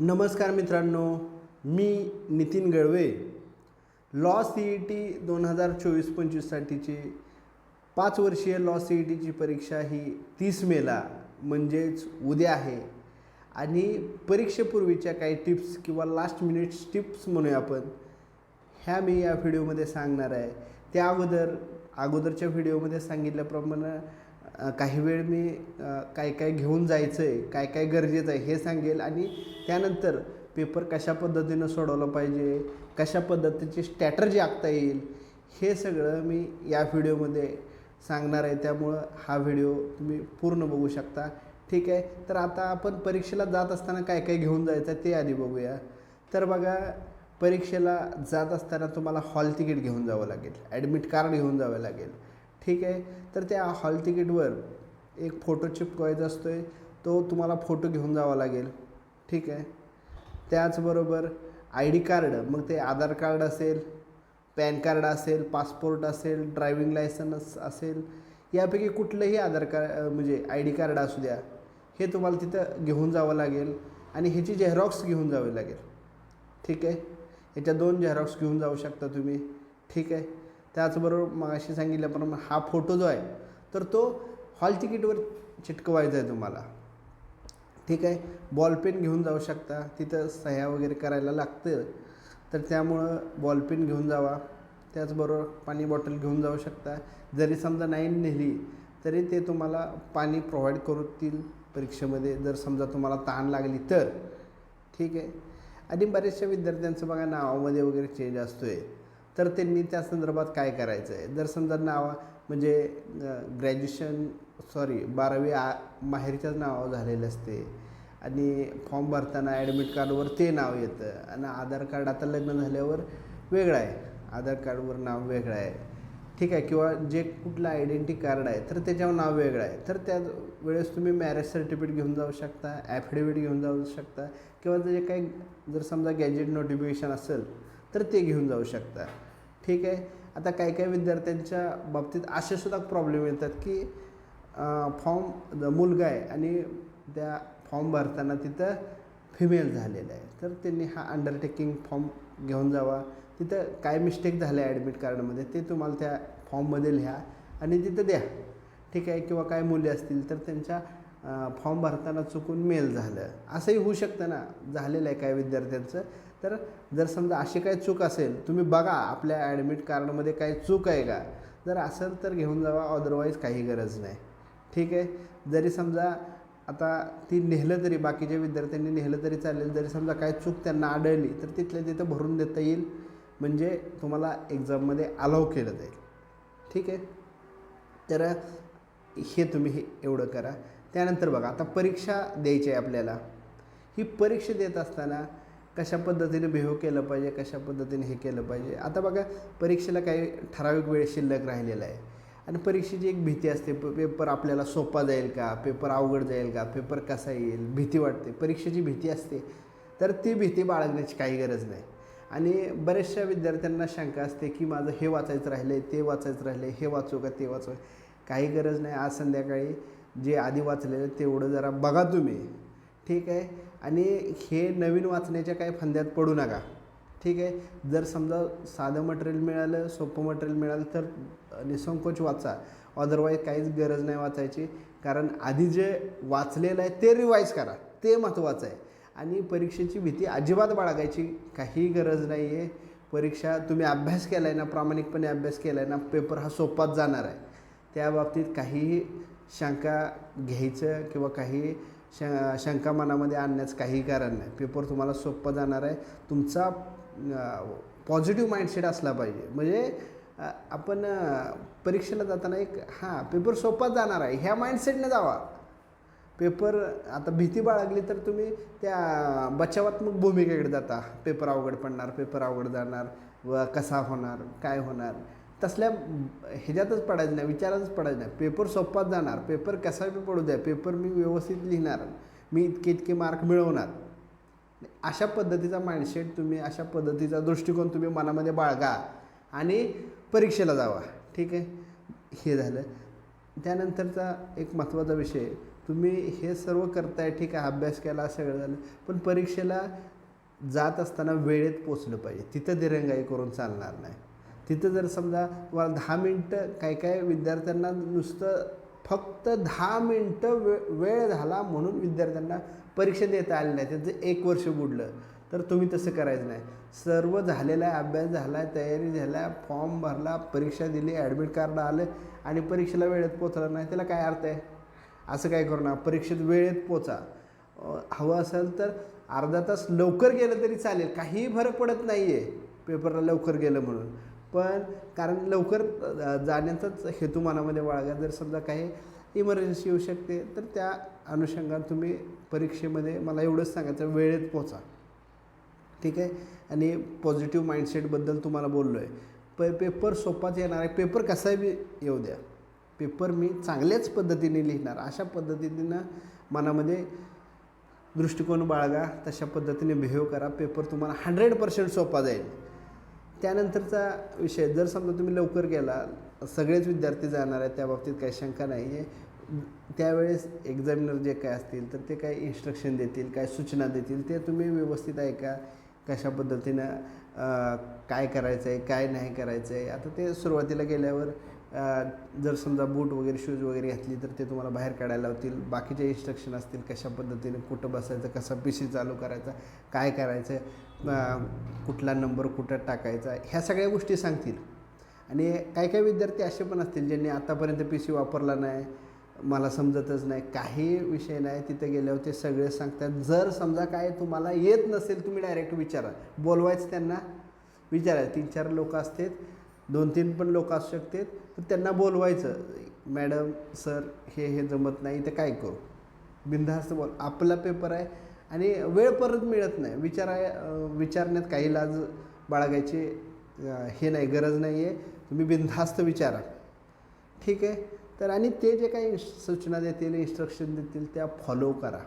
नमस्कार मित्रांनो मी Nitin Galve law C E T दोन हजार चोवीस पंचवीससाठीची पाच वर्षीय लॉ सी ई टीची परीक्षा ही तीस मेला म्हणजेच उद्या आहे. आणि परीक्षेपूर्वीच्या काही टिप्स किंवा लास्ट मिनिट्स टिप्स म्हणूया आपण ह्या मी या व्हिडिओमध्ये सांगणार आहे. त्या अगोदर अगोदरच्या व्हिडिओमध्ये सांगितल्याप्रमाणे काही वेळ मी काय काय घेऊन जायचं आहे काय काय गरजेचं आहे हे सांगेल आणि त्यानंतर पेपर कशा पद्धतीनं सोडवलं पाहिजे कशा पद्धतीची स्ट्रॅटर्जी आखता येईल हे सगळं मी या व्हिडिओमध्ये सांगणार आहे. त्यामुळं हा व्हिडिओ तुम्ही पूर्ण बघू शकता. ठीक आहे. तर आता आपण परीक्षेला जात असताना काय काय घेऊन जायचं आहे ते आधी बघूया. तर बघा परीक्षेला जात असताना तुम्हाला हॉल तिकीट घेऊन जावं लागेल ॲडमिट कार्ड घेऊन जावं लागेल. ठीक आहे? तर त्या हॉल तिकीटवर एक फोटो चिपकवायचा असतो आहे तो तुम्हाला फोटो घेऊन जावा लागेल. ठीक आहे? त्याचबरोबर आय डी कार्ड मग ते आधार कार्ड असेल पॅन कार्ड असेल पासपोर्ट असेल ड्रायविंग लायसन्स असेल यापैकी कुठलंही आधार कार्ड म्हणजे आय डी कार्ड असू द्या हे तुम्हाला तिथं घेऊन जावं लागेल आणि ह्याची झेरॉक्स घेऊन जावी लागेल. ठीक आहे? ह्याच्या दोन झेरॉक्स घेऊन जाऊ शकता तुम्ही. ठीक आहे? त्याचबरोबर मगाशी सांगितल्याप्रमाणे हा फोटो जो आहे तर तो हॉल तिकीटवर चिटकवायचा आहे तुम्हाला. ठीक आहे? बॉलपेन घेऊन जाऊ शकता. तिथं सह्या वगैरे करायला लागतं. तर त्यामुळं बॉलपेन घेऊन जावा. त्याचबरोबर पाणी बॉटल घेऊन जाऊ शकता. जरी समजा नाही नेली तरी ते तुम्हाला पाणी प्रोव्हाइड करतील परीक्षेमध्ये जर समजा तुम्हाला ताण लागली तर. ठीक आहे? आणि बऱ्याचशा विद्यार्थ्यांचं बघा नावामध्ये वगैरे चेंज असतो आहे तर त्यांनी त्या संदर्भात काय करायचं आहे जर समजा नावा म्हणजे ग्रॅज्युएशन सॉरी बारावी आ माहेरच्याच नावावर झालेलं असते आणि फॉर्म भरताना ॲडमिट कार्डवर ते नाव येतं आणि आधार कार्ड आता लग्न झाल्यावर वेगळं आहे. आधार कार्डवर नाव वेगळं आहे. ठीक आहे किंवा जे कुठलं आयडेंटिटी कार्ड आहे तर त्याच्यावर नाव वेगळं आहे. तर त्या वेळेस तुम्ही मॅरेज सर्टिफिकेट घेऊन जाऊ शकता ॲफिडेविट घेऊन जाऊ शकता किंवा जे काही जर समजा गॅजेट नोटिफिकेशन असेल तर ते घेऊन जाऊ शकता. ठीक आहे. आता काही काही विद्यार्थ्यांच्या बाबतीत असेसुद्धा प्रॉब्लेम येतात की फॉर्म मुलगा आहे आणि त्या फॉर्म भरताना तिथं फिमेल झालेलं आहे. तर त्यांनी हा अंडरटेकिंग फॉर्म घेऊन जावा. तिथं काय मिस्टेक झालं आहे ॲडमिट कार्डमध्ये ते तुम्हाला त्या फॉर्ममध्ये लिहा आणि तिथं द्या. ठीक आहे? किंवा काय मुले असतील तर त्यांच्या फॉर्म भरताना चुकून मेल झालं. असंही होऊ शकतं ना. झालेलं आहे काय विद्यार्थ्यांचं. तर जर समजा अशी काही चूक असेल तुम्ही बघा आपल्या ॲडमिट कार्डमध्ये काही चूक आहे का? जर असेल तर घेऊन जावा अदरवाईज काही गरज नाही. ठीक आहे? जरी समजा आता ती नेहलं तरी बाकीच्या विद्यार्थ्यांनी नेहलं तरी चालेल. जरी समजा काय चूक त्यांना आढळली तर तिथल्या तिथं भरून देता येईल. म्हणजे तुम्हाला एक्झाममध्ये अलाव केलं जाईल. ठीक आहे? तर हे तुम्ही हे एवढं करा. त्यानंतर बघा आता परीक्षा द्यायची आहे आपल्याला. ही परीक्षा देत असताना कशा पद्धतीने बिहेव केलं पाहिजे कशा पद्धतीने हे केलं पाहिजे? आता बघा परीक्षेला काही ठराविक वेळ शिल्लक राहिलेला आहे. आणि परीक्षेची एक भीती असते प पेपर आपल्याला सोपा जाईल का? पेपर अवघड जाईल का? पेपर कसा येईल? भीती वाटते. परीक्षेची भीती असते. तर ती भीती बाळगण्याची काही गरज नाही. आणि बऱ्याचशा विद्यार्थ्यांना शंका असते की माझं हे वाचायचं राहिलं ते वाचायचं राहिलं हे वाचू का ते वाचू काही गरज नाही. आज संध्याकाळी जे आधी वाचलेलं तेवढं जरा बघा तुम्ही. ठीक आहे? आणि हे नवीन वाचण्याच्या काही फंद्यात पडू नका. ठीक आहे? जर समजा साधं मटेरियल मिळालं सोपं मटेरियल मिळालं तर निसंकोच वाचा. अदरवाईज काहीच गरज नाही वाचायची. कारण आधी जे वाचलेलं आहे ते रिवाईज करा. ते महत्त्वाचं आहे. आणि परीक्षेची भीती अजिबात बाळगायची काही गरज नाही आहे परीक्षा तुम्ही अभ्यास केला आहे ना प्रामाणिकपणे अभ्यास केला आहे ना पेपर हा सोपाच जाणार आहे. त्या बाबतीत काहीही शंका घ्यायचं किंवा काही श शंका मनामध्ये आणण्याचं काही कारण नाही. पेपर तुम्हाला सोपं जाणार आहे. तुमचा पॉझिटिव्ह माइंडसेट असला पाहिजे. म्हणजे आपण परीक्षेला जाताना एक हां पेपर सोपाच जाणार आहे. ह्या माइंडसेटने जावा. पेपर आता भीती बाळगली तर तुम्ही त्या बचावात्मक भूमिकेकडे जाता. पेपर अवघड पडणार पेपर अवघड जाणार व कसा होणार काय होणार. तसल्या ह्याच्यातच पडायचं नाही विचारातच पडायचं नाही. पेपर सोपात जाणार पेपर कसा बी पडू द्या पेपर मी व्यवस्थित लिहिणार मी इतके इतके मार्क मिळवणार. अशा पद्धतीचा माइंडसेट तुम्ही अशा पद्धतीचा दृष्टिकोन तुम्ही मनामध्ये बाळगा आणि परीक्षेला जावा. ठीक आहे? हे झालं. त्यानंतरचा एक महत्त्वाचा विषय तुम्ही हे सर्व करताय ठीक आहे अभ्यास केला सगळं झालं पण परीक्षेला जात असताना वेळेत पोचलं पाहिजे. तिथं दिरंगाई करून चालणार नाही. तिथं जर समजा तुम्हाला दहा मिनटं काही काही विद्यार्थ्यांना नुसतं फक्त दहा मिनटं वे वेळ झाला म्हणून विद्यार्थ्यांना परीक्षा देता आली नाही. त्यांचं एक वर्ष बुडलं. तर तुम्ही तसं करायचं नाही. सर्व झालेला आहे अभ्यास झाला आहे तयारी झाला आहे फॉर्म भरला परीक्षा दिली ॲडमिट कार्ड आलं आणि परीक्षेला वेळेत पोचलं नाही त्याला काय अर्थ आहे? असं काय करू ना परीक्षेत वेळेत पोचा. हवं असेल तर अर्धा तास लवकर गेलं तरी चालेल. काहीही फरक पडत नाही आहे पेपरला लवकर गेलं म्हणून. पण कारण लवकर जाण्याचाच हेतू मनामध्ये बाळगा. जर समजा काही इमर्जन्सी येऊ शकते तर त्या अनुषंगाने तुम्ही परीक्षेमध्ये मला एवढंच सांगायचं वेळेत पोचा. ठीक आहे? आणि पॉझिटिव्ह माइंडसेटबद्दल तुम्हाला बोललो आहे प पेपर सोपाच येणार आहे. पेपर कसाही बी येऊ द्या. पेपर मी चांगल्याच पद्धतीने लिहिणार. अशा पद्धतीनं मनामध्ये दृष्टिकोन बाळगा. तशा पद्धतीने बिहेव करा. पेपर तुम्हाला हंड्रेड पर्सेंट सोपा जाईल. त्यानंतरचा विषय जर समजा तुम्ही लवकर गेला सगळेच विद्यार्थी जाणार आहेत त्या बाबतीत काही शंका नाही. आहे त्यावेळेस एक्झामिनर जे काय असतील तर ते काय इन्स्ट्रक्शन देतील काय सूचना देतील ते तुम्ही व्यवस्थित ऐका कशा पद्धतीनं काय करायचं आहे काय नाही करायचं आहे आता ते सुरुवातीला गेल्यावर जर समजा बूट वगैरे शूज वगैरे घातली तर ते तुम्हाला बाहेर काढायला लावतील. बाकीचे इन्स्ट्रक्शन असतील कशा पद्धतीने कुठं बसायचं कसा पी सी चालू करायचा काय करायचं कुठला नंबर कुठं टाकायचा ह्या सगळ्या गोष्टी सांगतील. आणि काही काही विद्यार्थी असे पण असतील ज्यांनी आतापर्यंत पी सी वापरला नाही मला समजतच नाही काही विषय नाही तिथे गेल्यावर ते सगळे सांगतात. जर समजा काय तुम्हाला येत नसेल तुम्ही डायरेक्ट विचारा. बोलवायचं त्यांना. विचारा तीन चार लोक असतात दोन तीन पण लोक असू शकतात पण त्यांना बोलवायचं मॅडम सर हे हे जमत नाही तर काय करू? बिनधास्त बोल आपला पेपर आहे आणि वेळ परत मिळत नाही. विचाराय विचारण्यात काही लाज बाळगायची हे नाही गरज नाही आहे तुम्ही बिनधास्त विचारा. ठीक आहे? तर आणि ते जे काही सूचना देतील इन्स्ट्रक्शन देतील त्या फॉलो करा.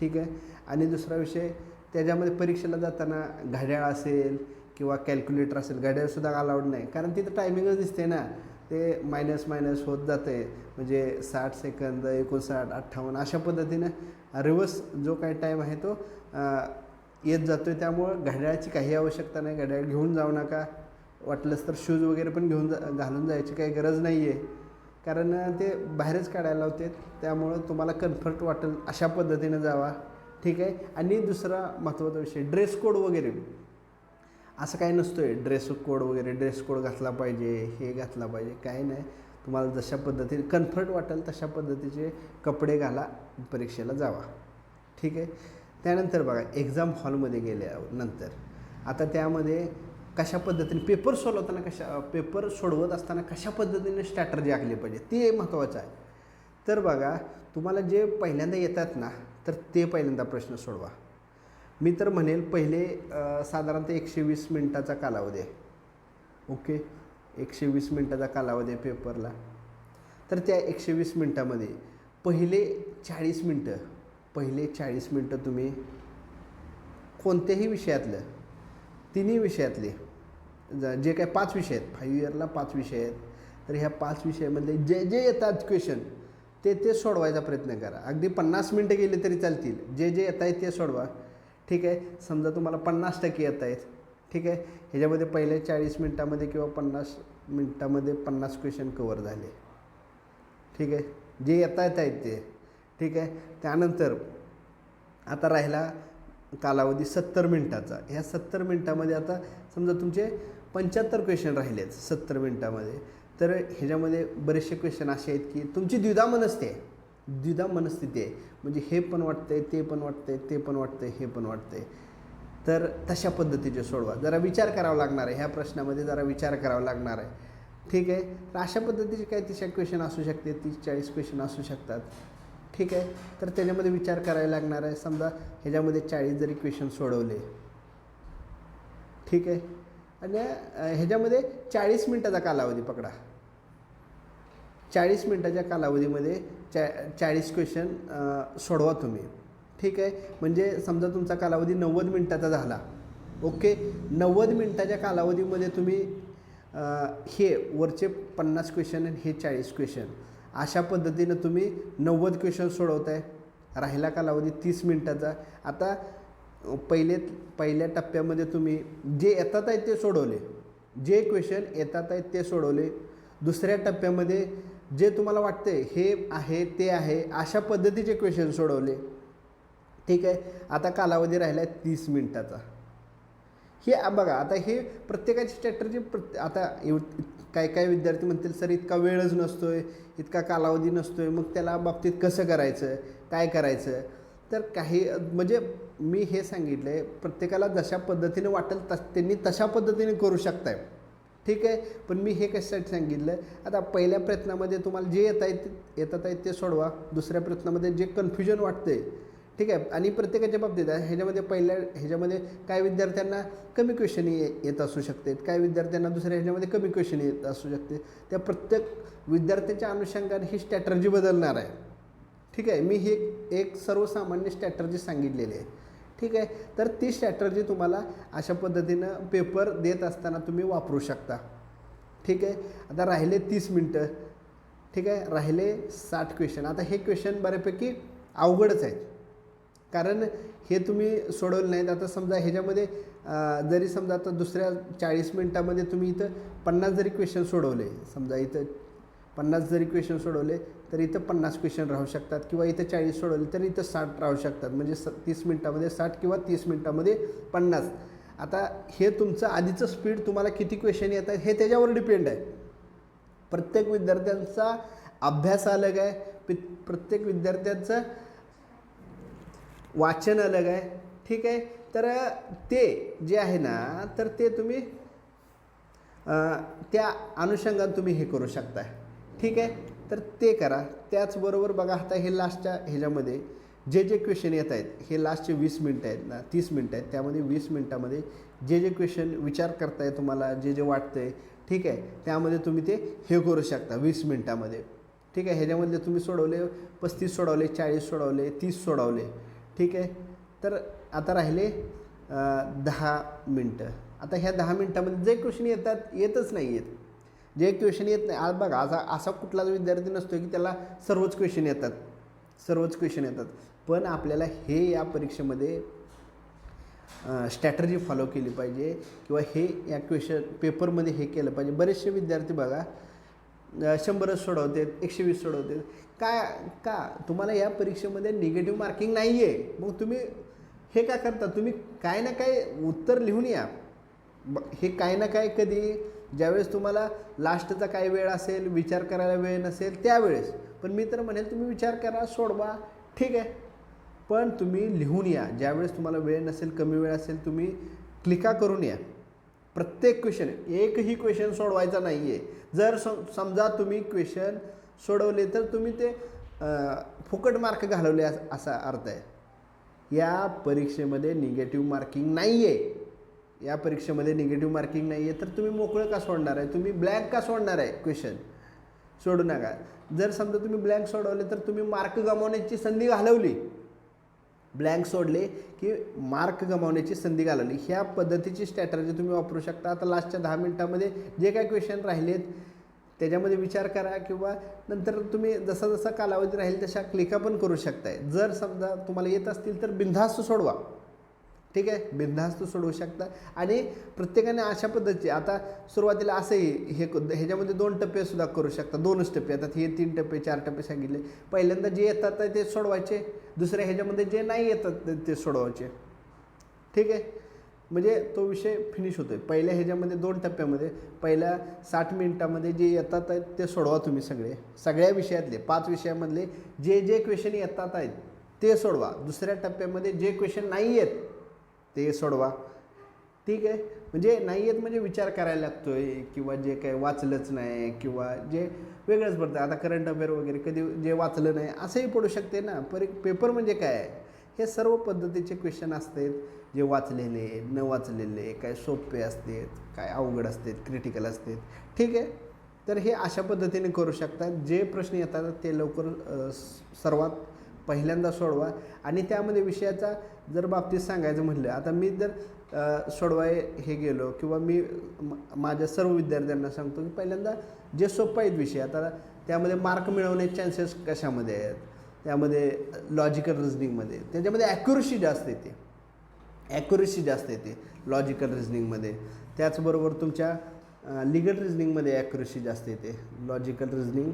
ठीक आहे? आणि दुसरा विषय त्याच्यामध्ये परीक्षेला जाताना घड्याळ असेल किंवा कॅल्क्युलेटर असेल घड्याळसुद्धा अलाउड नाही. कारण तिथं टायमिंगच दिसते ना. ते मायनस मायनस होत जाते म्हणजे साठ सेकंद एकोणसाठ अठ्ठावन्न अशा पद्धतीनं रिवर्स जो काही टाईम आहे तो येत जातो आहे त्यामुळं घड्याळाची काही आवश्यकता नाही. घड्याळ घेऊन जाऊ नका. वाटलंच तर शूज वगैरे पण घेऊन जा घालून जायची काही गरज नाही आहे कारण ते बाहेरच काढायला लावते त्यामुळं तुम्हाला कम्फर्ट वाटेल अशा पद्धतीनं जावा. ठीक आहे? आणि दुसरा महत्त्वाचा विषय ड्रेस कोड वगैरे. असं काही नसतो आहे ड्रेस कोड वगैरे ड्रेस कोड घातला पाहिजे हे घातला पाहिजे काही नाही. तुम्हाला जशा पद्धतीने कम्फर्ट वाटेल तशा पद्धतीचे कपडे घाला परीक्षेला जावा. ठीक आहे? त्यानंतर बघा एक्झाम हॉलमध्ये गेल्यानंतर आता त्यामध्ये कशा पद्धतीने पेपर सोडवताना कशा पेपर सोडवत असताना कशा पद्धतीने स्ट्रॅटर्जी आखली पाहिजे ते महत्त्वाचं आहे. तर बघा तुम्हाला जे पहिल्यांदा येतात ना तर ते पहिल्यांदा प्रश्न सोडवा. मी तर म्हणेल पहिले साधारणतः एकशे वीस मिनटाचा कालावधी आहे. ओके? एकशे वीस मिनटाचा कालावधी आहे पेपरला. तर त्या एकशे वीस मिनटामध्ये पहिले चाळीस मिनटं पहिले चाळीस मिनटं तुम्ही कोणत्याही विषयातलं तिन्ही विषयातले ज- जे काय पाच विषय आहेत फाईव्ह इयरला पाच विषय आहेत तर ह्या पाच विषयामधले जे जे येतात क्वेश्चन ते ते सोडवायचा प्रयत्न करा. अगदी पन्नास मिनटं गेले तरी चालतील. जे जे येत आहेत ते सोडवा. ठीक आहे? समजा तुम्हाला पन्नास टक्के येत आहेत. ठीक आहे? ह्याच्यामध्ये पहिले चाळीस मिनटामध्ये किंवा पन्नास मिनटामध्ये पन्नास क्वेश्चन कवर झाले. ठीक आहे? जे येता येत आहेत ते. ठीक आहे? त्यानंतर आता राहिला कालावधी सत्तर मिनटाचा. ह्या सत्तर मिनटामध्ये आता समजा तुमचे पंच्याहत्तर क्वेश्चन राहिलेत सत्तर मिनटामध्ये. तर ह्याच्यामध्ये बरेचसे क्वेश्चन असे आहेत की तुमची द्विधा मनस्थिती आहे द्विधा मनस्थिती आहे. म्हणजे हे पण वाटतंय ते पण वाटतंय ते पण वाटतंय हे पण वाटतंय. तर तशा पद्धतीचे सोडवा. जरा विचार करावा लागणार आहे. ह्या प्रश्नामध्ये जरा विचार करावा लागणार आहे. ठीक आहे? तर अशा पद्धतीचे काही तिशा क्वेश्चन असू शकते. तीस चाळीस क्वेश्चन असू शकतात. ठीक आहे? तर त्याच्यामध्ये विचार करायला लागणार आहे. समजा ह्याच्यामध्ये चाळीस जरी क्वेश्चन सोडवले. ठीक आहे? आणि ह्याच्यामध्ये चाळीस मिनटाचा कालावधी पकडा. चाळीस मिनटाच्या कालावधीमध्ये चा चाळीस क्वेश्चन सोडवा तुम्ही. ठीक आहे? म्हणजे समजा तुमचा कालावधी नव्वद मिनटाचा झाला. ओके? नव्वद मिनटाच्या कालावधीमध्ये तुम्ही हे वरचे पन्नास क्वेश्चन आणि हे चाळीस क्वेश्चन अशा पद्धतीनं तुम्ही नव्वद क्वेश्चन सोडवताय. राहिला कालावधी तीस मिनटाचा. आता पहिले पहिल्या टप्प्यामध्ये तुम्ही जे येतात आहेत ते सोडवले. जे क्वेश्चन येतात आहेत ते सोडवले. दुसऱ्या टप्प्यामध्ये जे तुम्हाला वाटते हे आहे ते आहे अशा पद्धतीचे क्वेश्चन सोडवले. ठीक आहे? आता कालावधी राहिला आहे तीस मिनिटाचा. हे बघा आता हे प्रत्येकाची स्ट्रॅटर्जी प्रत्ये आता एव काय काय विद्यार्थी म्हणतील सर इतका वेळच नसतो आहे इतका कालावधी नसतो आहे मग त्याला बाबतीत कसं करायचं काय करायचं? तर काही म्हणजे मी हे सांगितलं आहे प्रत्येकाला जशा पद्धतीने वाटेल तस त्यांनी तशा पद्धतीने करू शकताय. ठीक आहे पण मी हे कशासाठी सांगितलं? आता पहिल्या प्रयत्नामध्ये तुम्हाला जे येत आहेत येतात आहेत ते सोडवा. दुसऱ्या प्रयत्नामध्ये जे कन्फ्युजन वाटतंय ठीक आहे? आणि प्रत्येकाच्या बाबतीत आहे ह्याच्यामध्ये पहिल्या ह्याच्यामध्ये काय विद्यार्थ्यांना कमी क्वेश्चन येत असू शकते काय विद्यार्थ्यांना दुसऱ्या ह्याच्यामध्ये कमी क्वेश्चन येत असू शकते त्या प्रत्येक विद्यार्थ्याच्या अनुषंगाने ही स्ट्रॅटर्जी बदलणार आहे. ठीक आहे? मी ही एक एक सर्वसामान्य स्ट्रॅटर्जी सांगितलेली आहे. ठीक आहे? तर ती स्ट्रॅटर्जी तुम्हाला अशा पद्धतीनं पेपर देत असताना तुम्ही वापरू शकता. ठीक आहे? आता राहिले तीस मिनटं. ठीक आहे? राहिले साठ क्वेश्चन आता हे क्वेश्चन बऱ्यापैकी अवघडच आहेत. कारण हे तुम्ही सोडवलं नाहीत. आता समजा ह्याच्यामध्ये जरी समजा आता दुसऱ्या चाळीस मिनटामध्ये तुम्ही इथं पन्नास जरी क्वेश्चन सोडवले समजा इथं पन्नास जरी क्वेश्चन सोडवले तर इथं पन्नास क्वेश्चन राहू शकतात. किंवा इथं चाळीस सोडवले तर इथं साठ राहू शकतात. म्हणजे स तीस मिनटामध्ये साठ किंवा तीस मिनटामध्ये पन्नास. आता हे तुमचं आधीचं स्पीड तुम्हाला किती क्वेश्चन येतात हे त्याच्यावर डिपेंड आहे. प्रत्येक विद्यार्थ्यांचा अभ्यास अलग आहे. पि- प्रत्येक विद्यार्थ्यांचं वाचन अलग आहे. ठीक आहे? तर ते जे आहे ना तर ते तुम्ही त्या अनुषंगाने तुम्ही हे करू शकता ठीक आहे? तर ते करा. त्याचबरोबर बघा आता हे लास्टच्या ह्याच्यामध्ये जे जे क्वेश्चन येत आहेत हे लास्टचे वीस मिनटं आहेत ना तीस मिनटं आहेत. त्यामध्ये वीस मिनटामध्ये जे जे क्वेश्चन विचार करताय तुम्हाला जे जे वाटतंय ठीक आहे? त्यामध्ये तुम्ही ते हे करू शकता वीस मिनटामध्ये. ठीक आहे? ह्याच्यामधले तुम्ही सोडवले पस्तीस सोडवले चाळीस सोडवले तीस सोडवले. ठीक आहे? तर आता राहिले दहा मिनटं. आता ह्या दहा मिनटामध्ये जे क्वेश्चन येतात येतच नाही आहेत जे क्वेश्चन येत नाही. आज बघा असा असा कुठलाच विद्यार्थी नसतो की त्याला सर्वच क्वेश्चन येतात. सर्वच क्वेश्चन येतात. पण आपल्याला हे या परीक्षेमध्ये स्ट्रॅटर्जी फॉलो केली पाहिजे किंवा हे या क्वेश्चन पेपरमध्ये हे केलं पाहिजे. बरेचसे विद्यार्थी बघा शंभरच सोडवतात एकशे वीस सोडवतात. काय का? तुम्हाला या परीक्षेमध्ये निगेटिव्ह मार्किंग नाही आहे मग तुम्ही हे का करता? तुम्ही काय ना काय उत्तर लिहून या. हे काय ना काय कधी ज्यावेळेस तुम्हाला लास्टचा काय वेळ असेल विचार करायला वेळ नसेल त्यावेळेस. पण मी तर म्हणेल तुम्ही विचार करा सोडवा. ठीक आहे. पण तुम्ही लिहून या. ज्यावेळेस तुम्हाला वेळ नसेल कमी वेळ असेल तुम्ही क्लिका करून या. प्रत्येक क्वेश्चन एकही क्वेश्चन सोडवायचा नाही आहे जर सम समजा तुम्ही क्वेश्चन सोडवले तर तुम्ही ते फुकट मार्क घालवले असा अर्थ आहे. या परीक्षेमध्ये निगेटिव्ह मार्किंग नाही आहे या परीक्षेमध्ये निगेटिव्ह मार्किंग नाही आहे तर तुम्ही मोकळं का सोडणार आहे? तुम्ही ब्लँक का सोडणार आहे? क्वेश्चन सोडू नका. जर समजा तुम्ही ब्लँक सोडवले तर तुम्ही मार्क गमावण्याची संधी घालवली. ब्लँक सोडले की मार्क गमावण्याची संधी घालवली. ह्या पद्धतीची स्ट्रॅटर्जी तुम्ही वापरू शकता. आता लास्टच्या दहा मिनटामध्ये जे काय क्वेश्चन राहिलेत त्याच्यामध्ये विचार करा किंवा नंतर तुम्ही जसा जसा कालावधी राहील तशा क्लिका पण करू शकताय. जर समजा तुम्हाला येत असतील तर बिनधास्त सोडवा. ठीक आहे? बिनधास्त सोडवू शकता. आणि प्रत्येकाने अशा पद्धतीचे आता सुरुवातीला असंही हे ह्याच्यामध्ये दोन टप्पे सुद्धा करू शकता. दोनच टप्पे आता हे तीन टप्पे चार टप्पे सांगितले. पहिल्यांदा जे येतात ते सोडवायचे. दुसऱ्या ह्याच्यामध्ये जे नाही येतात ते- ते सोडवायचे. ठीक आहे? म्हणजे तो विषय फिनिश होतोय. पहिल्या ह्याच्यामध्ये दोन टप्प्यामध्ये पहिल्या साठ मिनिटामध्ये जे येतात आहेत ते सोडवा तुम्ही सगळे. सगळ्या विषयातले पाच विषयामधले जे जे क्वेश्चन येतात आहेत ते सोडवा. दुसऱ्या टप्प्यामध्ये जे क्वेश्चन नाही आहेत ते सोडवा. ठीक आहे? म्हणजे नाही येत म्हणजे विचार करायला लागतो आहे किंवा जे काही वाचलंच नाही किंवा जे वेगळंच पडतं. आता करंट अफेअर वगैरे कधी जे वाचलं नाही असंही पडू शकते ना. पर पेपर म्हणजे काय? आहे हे सर्व पद्धतीचे क्वेश्चन असतात. जे वाचलेले न वाचलेले काय सोपे असतात काय अवघड असतात क्रिटिकल असतात. ठीक आहे? तर हे अशा पद्धतीने करू शकतात. जे प्रश्न येतात ते लवकर सर्वात पहिल्यांदा सोडवा. आणि त्यामध्ये विषयाचा जर बाबतीत सांगायचं म्हटलं आता मी जर सोडवाय हे गेलो किंवा मी माझ्या सर्व विद्यार्थ्यांना सांगतो की पहिल्यांदा जे सोपं आहेत विषय आता त्यामध्ये मार्क मिळवण्याचे चान्सेस कशामध्ये आहेत? त्यामध्ये लॉजिकल रिझनिंगमध्ये त्याच्यामध्ये ॲक्युरेसी जास्त येते. ॲक्युरेसी जास्त येते लॉजिकल रिझनिंगमध्ये त्याचबरोबर तुमच्या लिगल रिझनिंगमध्ये ॲक्युरेसी जास्त येते. लॉजिकल रिझनिंग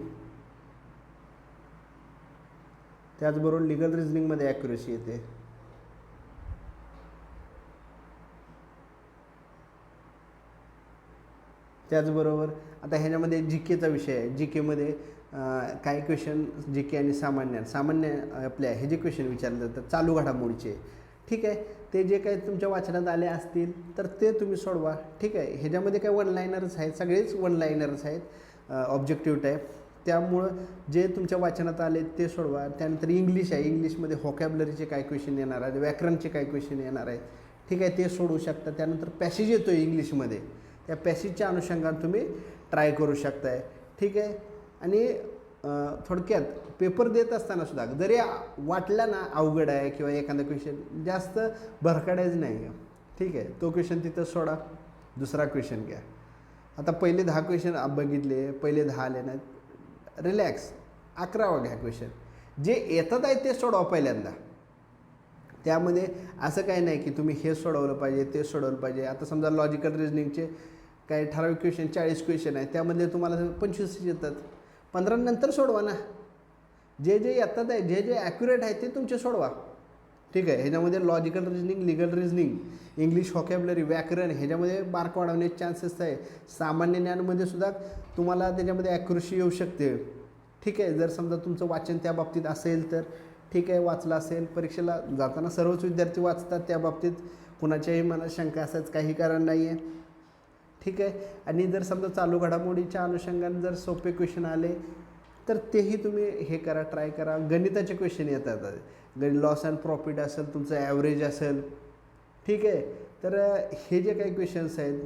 त्याचबरोबर लिगल रिझनिंगमध्ये ॲक्युरेसी येते. त्याचबरोबर आता ह्याच्यामध्ये जी केचा विषय आहे. जी केमध्ये काही क्वेश्चन जी के आणि सामान्य सामान्य आपल्या हे जे क्वेश्चन विचारले जातात चालू घडामोडीचे. ठीक आहे? ते जे काही तुमच्या वाचनात आले असतील तर ते तुम्ही सोडवा. ठीक आहे? ह्याच्यामध्ये काय वन लाईनरच आहेत. सगळेच वन लाईनरच आहेत ऑब्जेक्टिव्ह टाईप त्यामुळं जे तुमच्या वाचनात आले ते सोडवा. त्यानंतर इंग्लिश आहे. इंग्लिशमध्ये हॉकॅबलरीचे काय क्वेश्चन येणार आहेत. व्याकरणचे काय क्वेश्चन येणार आहेत. ठीक आहे? ते सोडू शकता. त्यानंतर पॅसेज येतो आहे इंग्लिशमध्ये या पॅसेजच्या अनुषंगाने तुम्ही ट्राय करू शकताय. ठीक आहे? आणि थोडक्यात पेपर देत असताना सुद्धा जरी वाटला ना अवघड आहे किंवा एखादा क्वेश्चन जास्त भरकाडायचं नाही ठीक आहे? तो क्वेश्चन तिथं सोडा. दुसरा क्वेश्चन घ्या. आता पहिले दहा क्वेश्चन बघितले पहिले दहा आले नाहीत रिलॅक्स अकरावा घ्या क्वेश्चन जे येतात आहे ते सोडवा पहिल्यांदा. त्यामध्ये असं काही नाही की तुम्ही हे सोडवलं पाहिजे ते सोडवलं पाहिजे. आता समजा लॉजिकल रिजनिंगचे काही ठराविक क्वेश्चन चाळीस क्वेश्चन आहे. त्यामध्ये तुम्हाला पंचवीस येतात. पंधरा नंतर सोडवा ना. जे जे येतात आहे जे जे ॲक्युरेट आहे ते तुमचे सोडवा. ठीक आहे? ह्याच्यामध्ये logical reasoning legal reasoning English vocabulary व्याकरण ह्याच्यामध्ये मार्क वाढवण्याचे चान्सेस आहे. सामान्य ज्ञानमध्ये सुद्धा तुम्हाला त्याच्यामध्ये ॲक्युरेसी येऊ शकते. ठीक आहे? जर समजा तुमचं वाचन त्या बाबतीत असेल तर ठीक आहे वाचलं असेल. परीक्षेला जाताना सर्वच विद्यार्थी वाचतात त्या बाबतीत. कुणाच्याही मनात शंका असायचं काही कारण नाही आहे ठीक आहे? आणि जर समजा चालू घडामोडीच्या अनुषंगाने जर सोपे क्वेश्चन आले तर तेही तुम्ही हे करा ट्राय करा. गणिताचे क्वेश्चन येतात. गणित लॉस अँड प्रॉफिट असेल तुमचं ॲव्हरेज असेल. ठीक आहे? तर हे जे काही क्वेश्चन्स आहेत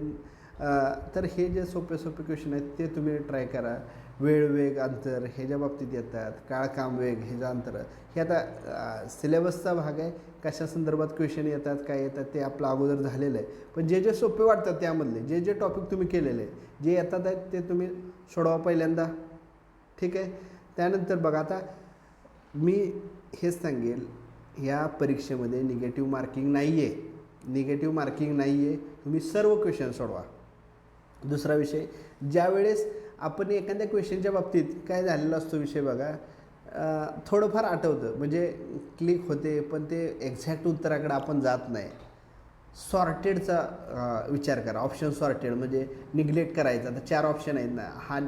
तर हे जे सोपे सोपे क्वेश्चन आहेत ते तुम्ही ट्राय करा. वेळ वेग अंतर ह्याच्या बाबतीत येतात. काळ काम वेग ह्याचं अंतर. हे आता सिलेबसचा भाग आहे. कशा संदर्भात क्वेश्चन येतात काय येतात ते आपलं अगोदर झालेलं आहे. पण जे जे सोपे वाटतात त्यामधले जे जे टॉपिक तुम्ही केलेले जे येतात आहेत ते तुम्ही सोडवा पहिल्यांदा. ठीक आहे? त्यानंतर बघा आता मी हेच सांगेल ह्या परीक्षेमध्ये निगेटिव्ह मार्किंग नाही आहे निगेटिव्ह मार्किंग नाही आहे तुम्ही सर्व क्वेश्चन सोडवा. दुसरा विषय ज्यावेळेस आपण एखाद्या क्वेश्चनच्या बाबतीत काय झालेला असतो विषय बघा थोडंफार आठवतं. म्हणजे क्लिक होते पण ते एक्झॅक्ट उत्तराकडे आपण जात नाही. सॉर्टेडचा विचार करा. ऑप्शन सॉर्टेड म्हणजे निग्लेक्ट करायचा. आता चार ऑप्शन आहेत ना. हा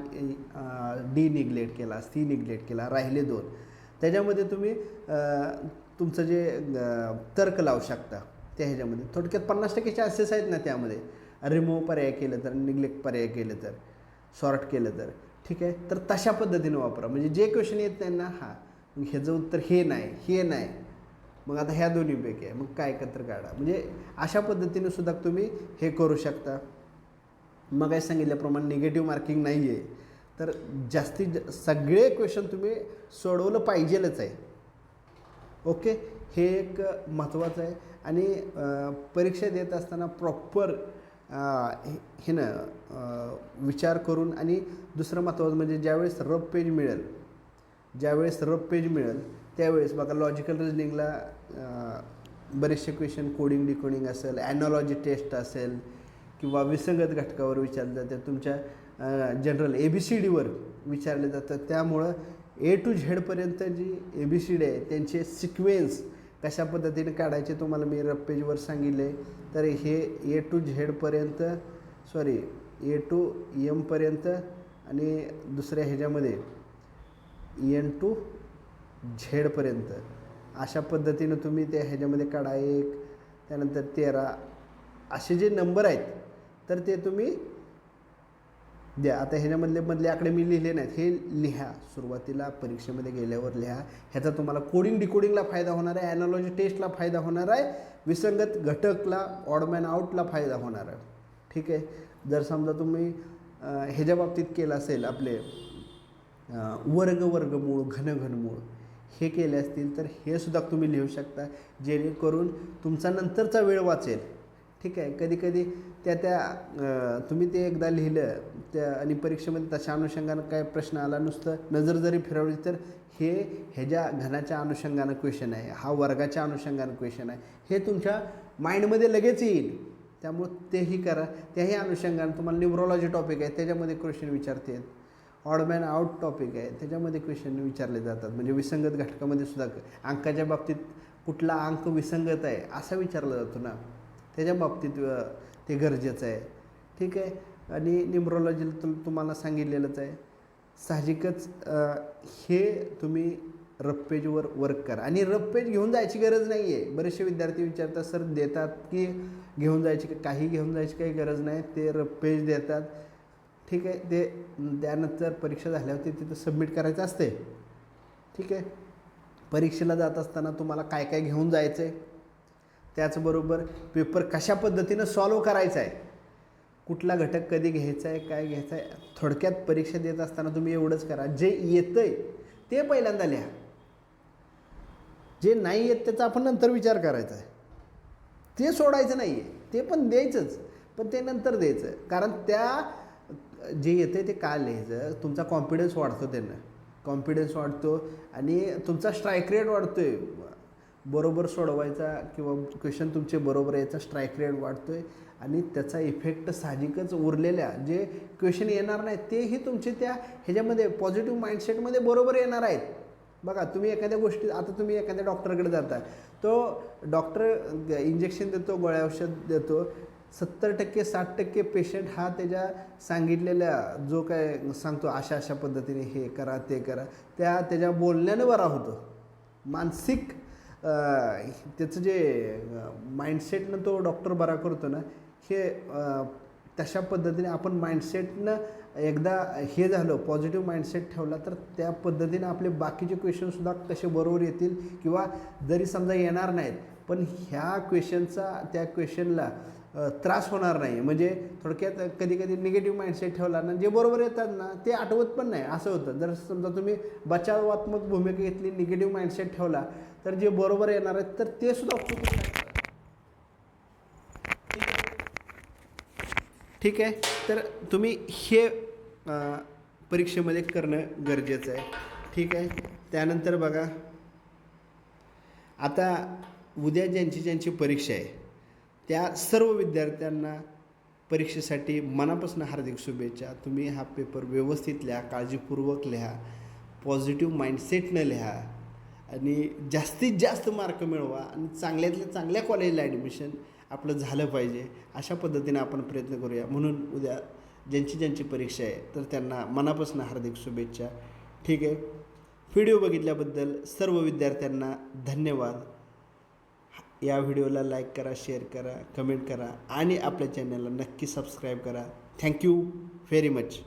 डी निग्लेक्ट केला सी निग्लेक्ट केला राहिले दोन. त्याच्यामध्ये तुम्ही तुमचं जे तर्क लावू शकता त्या ह्याच्यामध्ये. थोडक्यात पन्नास टक्के चान्सेस आहेत ना त्यामध्ये. रिमूव्ह पर्याय केलं तर निग्लेक्ट पर्याय केलं तर सॉर्ट केलं तर. ठीक आहे? तर तशा पद्धतीने वापरा. म्हणजे जे क्वेश्चन येत नाही ना हा मग ह्याचं उत्तर हे नाही हे नाही. मग आता ह्या दोन्हीपैकी आहे. मग काय एकत्र काढा. म्हणजे अशा पद्धतीने सुद्धा तुम्ही हे करू शकता. मग काय सांगितल्याप्रमाणे निगेटिव्ह मार्किंग नाही आहे तर जास्तीत जा सगळे क्वेश्चन तुम्ही सोडवलं पाहिजेलच आहे. ओके? हे एक महत्त्वाचं आहे. आणि परीक्षा देत असताना प्रॉपर हे ना विचार करून आणि दुसरं महत्त्वाचं म्हणजे ज्यावेळेस रफ पेज मिळेल ज्यावेळेस रफ पेज मिळेल त्यावेळेस बघा लॉजिकल रिजनिंगला बरेचसे क्वेश्चन कोडिंग डिकोडिंग असेल ॲनॉलॉजी टेस्ट असेल किंवा विसंगत घटकावर विचारलं जातं तुमच्या जनरल ए बी सी डीवर विचारले जातं त्यामुळं ए टू झेडपर्यंत जी ए बी सी डी आहे त्यांचे सिक्वेन्स कशा पद्धतीने काढायचे तुम्हाला मी रफ पेजवर सांगितले. तर हे ए टू झेडपर्यंत सॉरी ए टू एमपर्यंत आणि दुसऱ्या ह्याच्यामध्ये एन टू झेडपर्यंत अशा पद्धतीनं तुम्ही त्या ह्याच्यामध्ये काढा एक त्यानंतर तेरा. असे जे नंबर आहेत तर ते तुम्ही द्या. आता ह्याच्यामधले मधले आकडे मी लिहिले नाहीत. हे लिहा. सुरुवातीला परीक्षेमध्ये गेल्यावर लिहा. ह्याचा तुम्हाला कोडिंग डिकोडिंगला फायदा होणार आहे. ॲनॉलॉजी टेस्टला फायदा होणार आहे. विसंगत घटकला ऑडमॅन आउटला फायदा होणार आहे. ठीक आहे? जर समजा तुम्ही ह्याच्या बाबतीत केलं असेल आपले वर्ग वर्गमूळ घनघनमूळ हे केले असतील तर हे सुद्धा तुम्ही लिहू शकता. जेणेकरून तुमचा नंतरचा वेळ वाचेल. ठीक आहे. कधीकधी त्या त्या तुम्ही ते एकदा लिहिलं त्या आणि परीक्षेमध्ये तशा अनुषंगानं काय प्रश्न आला नुसतं नजर जरी फिरवली तर हे ह्याच्या घनाच्या अनुषंगानं क्वेश्चन आहे हा वर्गाच्या अनुषंगानं क्वेश्चन आहे हे तुमच्या माइंडमध्ये लगेच येईल. त्यामुळं तेही करा. त्याही अनुषंगानं तुम्हाला न्यूमरोलॉजी टॉपिक आहे त्याच्यामध्ये क्वेश्चन विचारते. आहेत मॅन आउट टॉपिक आहे त्याच्यामध्ये क्वेश्चन विचारले जातात. म्हणजे विसंगत घटकामध्ये सुद्धा अंकाच्या बाबतीत कुठला अंक विसंगत आहे असा विचारला जातो ना. त्याच्या बाबतीत ते गरजेचं आहे. ठीक आहे? आणि न्यूमरोलॉजीला तु तुम्हाला सांगितलेलंच आहे. साहजिकच हे तुम्ही रफ पेजवर वर्क करा. आणि रफ पेज घेऊन जायची गरज नाही आहे बरेचसे विद्यार्थी विचारतात सर देतात की घेऊन जायची काही घेऊन जायची काही गरज नाही. ते रफ पेज देतात. ठीक आहे? ते त्यानंतर परीक्षा झाल्यावरती तिथं सबमिट करायचं असते ठीक आहे? परीक्षेला जात असताना तुम्हाला काय काय घेऊन जायचं आहे त्याचबरोबर पेपर कशा पद्धतीनं सॉल्व करायचा आहे? कुठला घटक कधी घ्यायचा आहे? काय घ्यायचा आहे? थोडक्यात परीक्षा देत असताना तुम्ही एवढंच करा. जे येतं आहे ते पहिल्यांदा लिहा. जे नाही येत त्याचा आपण नंतर विचार करायचा आहे. ते सोडायचं नाही आहे ते पण द्यायचंच. पण ते नंतर द्यायचं. कारण त्या जे येते ते का लिहायचं? तुमचा कॉन्फिडन्स वाढतो त्यांना. कॉन्फिडन्स वाढतो आणि तुमचा स्ट्राईक रेट वाढतो आहे बरोबर सोडवायचा किंवा क्वेश्चन तुमचे बरोबर यायचा स्ट्राईक रेट वाढतो आहे आणि त्याचा इफेक्ट साहजिकच उरलेल्या जे क्वेश्चन येणार नाही तेही तुमचे त्या ह्याच्यामध्ये पॉझिटिव्ह माइंडसेटमध्ये बरोबर येणार आहेत. बघा तुम्ही एखाद्या गोष्टी आता तुम्ही एखाद्या डॉक्टरकडे जाता तो डॉक्टर इंजेक्शन देतो गोळ्या औषध देतो सत्तर टक्के साठ टक्के पेशंट हा त्याच्या सांगितलेल्या जो काय सांगतो अशा अशा पद्धतीने हे करा ते करा त्या त्याच्या बोलण्यानं बरा होतो. मानसिक त्याचं जे माइंडसेटनं तो डॉक्टर बरा करतो ना हे तशा पद्धतीने आपण माइंडसेटनं एकदा हे झालं पॉझिटिव्ह माइंडसेट ठेवला तर त्या पद्धतीने आपले बाकीचे क्वेश्चनसुद्धा कसे बरोबर येतील किंवा जरी समजा येणार नाहीत पण ह्या क्वेश्चनचा त्या क्वेश्चनला त्रास होणार नाही. म्हणजे थोडक्यात कधी कधी निगेटिव्ह माइंडसेट ठेवला ना जे बरोबर येतात ना ते आठवत पण नाही. असं होतं. जर समजा तुम्ही बचावात्मक भूमिका घेतली निगेटिव्ह माइंडसेट ठेवला तर जे बरोबर येणार आहेत तर ते सुद्धा खूप शकतात ठीक आहे? तर तुम्ही हे परीक्षेमध्ये करणं गरजेचं आहे. ठीक आहे? त्यानंतर बघा. आता उद्या ज्यांची ज्यांची परीक्षा आहे त्या सर्व विद्यार्थ्यांना परीक्षेसाठी मनापासून हार्दिक शुभेच्छा. तुम्ही हा पेपर व्यवस्थित लिहा काळजीपूर्वक लिहा पॉझिटिव्ह माइंडसेटनं लिहा आणि जास्तीत जास्त मार्क मिळवा आणि चांगल्यातल्या चांगल्या कॉलेजला ॲडमिशन आपलं झालं पाहिजे. अशा पद्धतीने आपण प्रयत्न करूया. म्हणून उद्या ज्यांची ज्यांची परीक्षा आहे तर त्यांना मनापासून हार्दिक शुभेच्छा. ठीक आहे? व्हिडिओ बघितल्याबद्दल सर्व विद्यार्थ्यांना धन्यवाद. या व्हिडिओला लाईक करा शेअर करा कमेंट करा आणि आपल्या चॅनलला नक्की सबस्क्राईब करा. Thank you very much